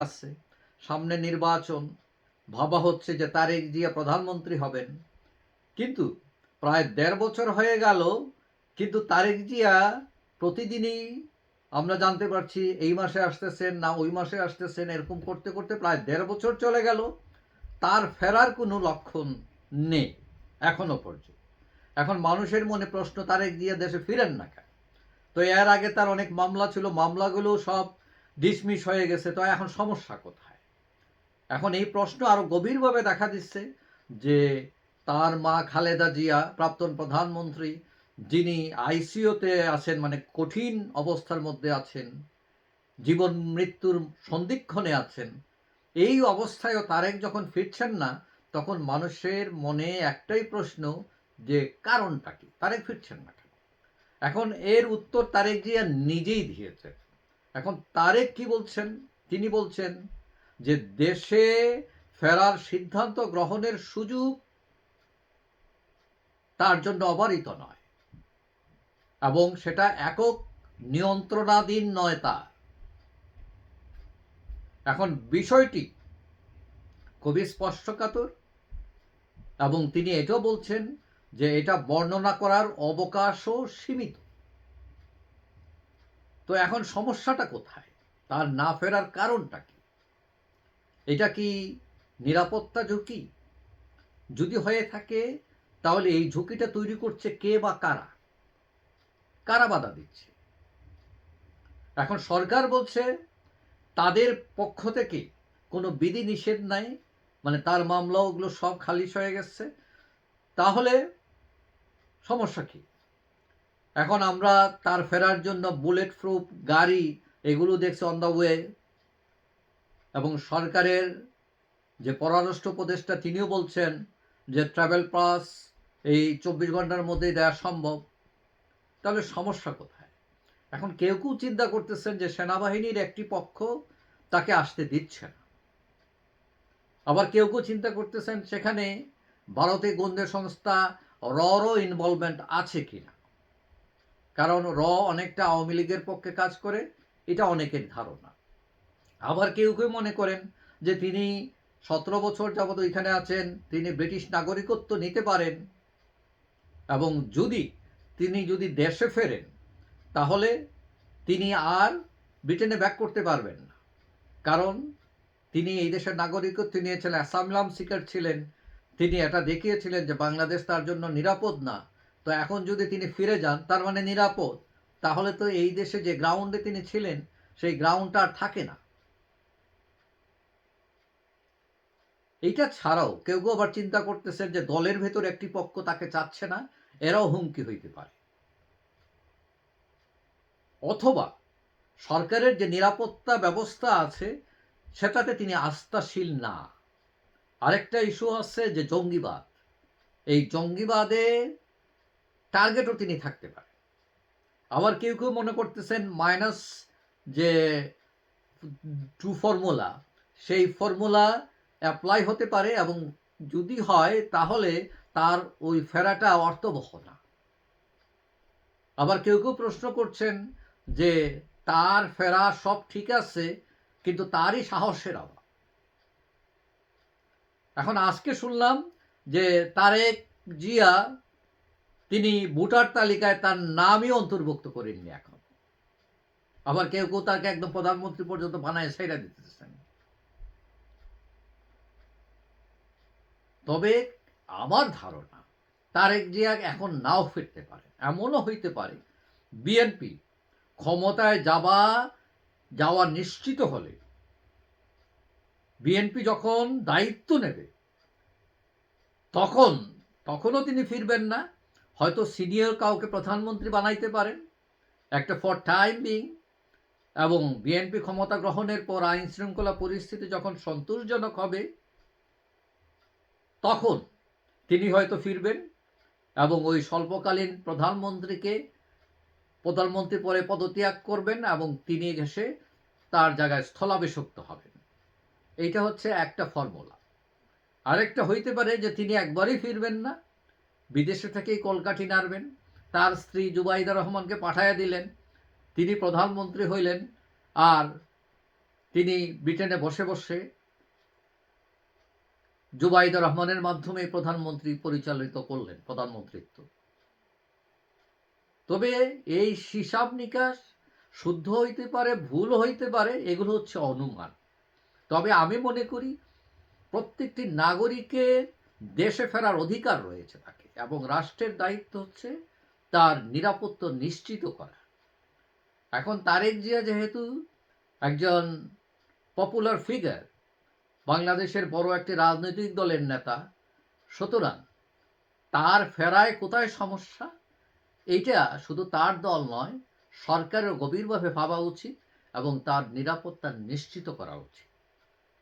আসছে সামনে নির্বাচন, ভাবা হচ্ছে যে তারেক জিয়া প্রধানমন্ত্রী হবেন। কিন্তু প্রায় দেড় বছর হয়ে গেল, কিন্তু তারেক জিয়া প্রতিদিনই আমরা জানতে পারছি, এই মাসে আসতেছেন না ওই মাসে আসতেছেন, এরকম করতে করতে প্রায় দেড় বছর চলে গেল। তার ফেরার কোনো লক্ষণ নেই এখনও পর্যন্ত। এখন মানুষের মনে প্রশ্ন, তারেক জিয়া দেশে ফিরেন না কেন? তো এর আগে তার অনেক মামলা ছিল মামলাগুলো সব ডিসমিস হয়ে গেছে, তো এখন সমস্যা কোথায়? এখন এই প্রশ্ন আরও গভীরভাবে দেখা দিচ্ছে যে তার মা খালেদা জিয়া, প্রাক্তন প্রধানমন্ত্রী, যিনি আইসিইউতে আছেন মানে কঠিন অবস্থার মধ্যে আছেন, জীবন মৃত্যুর সন্ধিক্ষণে আছেন, এই অবস্থায়ও তারেক যখন ফিরছেন না, তখন মানুষের মনে একটাই প্রশ্ন যে কারণটা কি? তারেক ফিরছেন না কেন? এখন এর উত্তর তারেক জিয়া নিজেই দিয়েছেন। এখন তারেক কি বলছেন? তিনি বলছেন যে দেশে ফেরার সিদ্ধান্ত গ্রহণের সুযোগ তার জন্য অবারিত নয়। এবং সেটা একক নিয়ন্ত্রণাধীন নয় তা এখন বিষয়টি খুবই স্পষ্টকাতর এবং তিনি এটাও বলছেন যে এটা বর্ণনা করার অবকাশও সীমিত। তো এখন সমস্যাটা কোথায়? তার না ফেরার কারণটা কি? এটা কি নিরাপত্তা ঝুঁকি? যদি হয়ে থাকে, তাহলে এই ঝুঁকিটা তৈরি করছে কে বা কারা? কারা বাধা দিচ্ছে? এখন সরকার বলছে, তাদের পক্ষ থেকে কোনো বিধি নিষেধ নাই মানে তার মামলা ওগুলো সব খালিশ হয়ে গেছে। তাহলে সমস্যা কি? এখন আমরা তার ফেরার জন্য বুলেট প্রুফ গাড়ি এগুলো দেখছি অন দ্য ওয়ে এবং সরকারের যে পররাষ্ট্র উপদেষ্টা তিনিও বলছেন যে ট্রাভেল পাস এই চব্বিশ ঘণ্টার মধ্যেই দেওয়া সম্ভব। তাহলে সমস্যা কোথায়? এখন কেউ কেউ চিন্তা করতেছেন যে সেনাবাহিনীর একটি পক্ষ তাকে আসতে দিচ্ছে না। আবার কেউ কেউ চিন্তা করতেছেন সেখানে ভারতে গোয়েন্দা সংস্থা ররও ইনভলভমেন্ট আছে কিনা। কারণ র অনেকটা আওয়ামী লীগের পক্ষে কাজ করে, এটা অনেকের ধারণা। আবার কেউ কেউ মনে করেন যে তিনি সতেরো বছর যাবত ওইখানে আছেন, তিনি ব্রিটিশ নাগরিকত্ব নিতে পারেন এবং যদি তিনি যদি দেশে ফেরেন, তাহলে তিনি আর ব্রিটেনে ব্যাক করতে পারবেন না। কারণ তিনি এই দেশের নাগরিকত্ব নিয়েছিলেন, অ্যাসামলাম সিকার ছিলেন। তিনি এটা দেখিয়েছিলেন যে বাংলাদেশ তার জন্য নিরাপদ না। তো এখন যদি তিনি ফিরে যান, তার মানে নিরাপদ। তাহলে তো এই দেশে যে গ্রাউন্ডে তিনি ছিলেন, সেই গ্রাউন্ডটা আর থাকে না। এইটা ছাড়াও কেউ কেউ আবার চিন্তা করতেছেন যে দলের ভেতর একটি পক্ষ তাকে চাচ্ছে না, এরাও হুমকি হইতে পারে। অথবা সরকারের যে নিরাপত্তা ব্যবস্থা আছে, সেটাতে তিনি আস্থাশীল না। আরেকটা ইস্যু আছে যে জঙ্গিবাদ। এই জঙ্গিবাদে টার্গেটও তিনি থাকতে পারেন। আবার কেউ কেউ মনে করতেছেন মাইনাস যে টু ফর্মুলা, সেই ফর্মুলা অ্যাপ্লাই হতে পারে এবং যদি হয় তাহলে তার ওই ফেরাটা অর্থবহ না। আবার কেউ কেউ প্রশ্ন করছেন যে তার ফেরা সব ঠিক আছে, কিন্তু তারই সাহসের অভাব। এখন আজকে শুনলাম যে তারেক জিয়া তিনি ভোটার তালিকায় তার নামই অন্তর্ভুক্ত করেননি এখন। আবার কেউ কেউ তাকে একদম প্রধানমন্ত্রী পর্যন্ত বানায় সেটা দিতেছেন। তবে আমার ধারণা, তারেক জিয়া এখন নাও ফিরতে পারে, এমনও হইতে পারে, বিএনপি ক্ষমতায় যাবা, যাওয়া নিশ্চিত হলে বিএনপি যখন দায়িত্ব নেবে, তখন, তখনও তিনি ফিরবেন না। হয়তো সিনিয়র কাউকে প্রধানমন্ত্রী বানাইতে পারেন। একটা ফর টাইম বিং এবং বিএনপি ক্ষমতা গ্রহণের পর আইন শৃঙ্খলা পরিস্থিতি যখন সন্তোষজনক হবে, তখন তিনি হয়তো ফিরবেন এবং ওই স্বল্পকালীন প্রধানমন্ত্রীকে প্রধানমন্ত্রী পরে পদত্যাগ করবেন এবং তিনি এসে তার জায়গায় স্থলাভিষিক্ত হবেন। এইটা হচ্ছে একটা ফর্মুলা আরেকটা হইতে পারে যে তিনি একবারই ফিরবেন না। বিদেশে থেকেই কলকাঠি নাড়বেন। তার স্ত্রী জুবাইদা রহমানকে পাঠাইয়া দিলেন। তিনি প্রধানমন্ত্রী হইলেন আর তিনি ব্রিটেনে বসে বসে জুবাইদা রহমানের মাধ্যমে প্রধানমন্ত্রী পরিচালিত করলেন, প্রধানমন্ত্রিত্ব। তবে এই হিসাব নিকাশ শুদ্ধ হইতে পারে, ভুল হইতে পারে, এগুলো হচ্ছে অনুমান। তবে আমি মনে করি প্রত্যেকটি নাগরিকের দেশে ফেরার অধিকার রয়েছে তাকে এবং রাষ্ট্রের দায়িত্ব হচ্ছে তার নিরাপত্তা নিশ্চিত করা। এখন তারেক জিয়া যেহেতু একজন পপুলার ফিগার বাংলাদেশের বড় একটি রাজনৈতিক দলের নেতা, সুতরাং তার ফেরায় কোথায় সমস্যা? এইটা শুধু তার দল নয়, সরকারের গভীরভাবে ভাবা উচিত এবং তার নিরাপত্তা নিশ্চিত করা উচিত।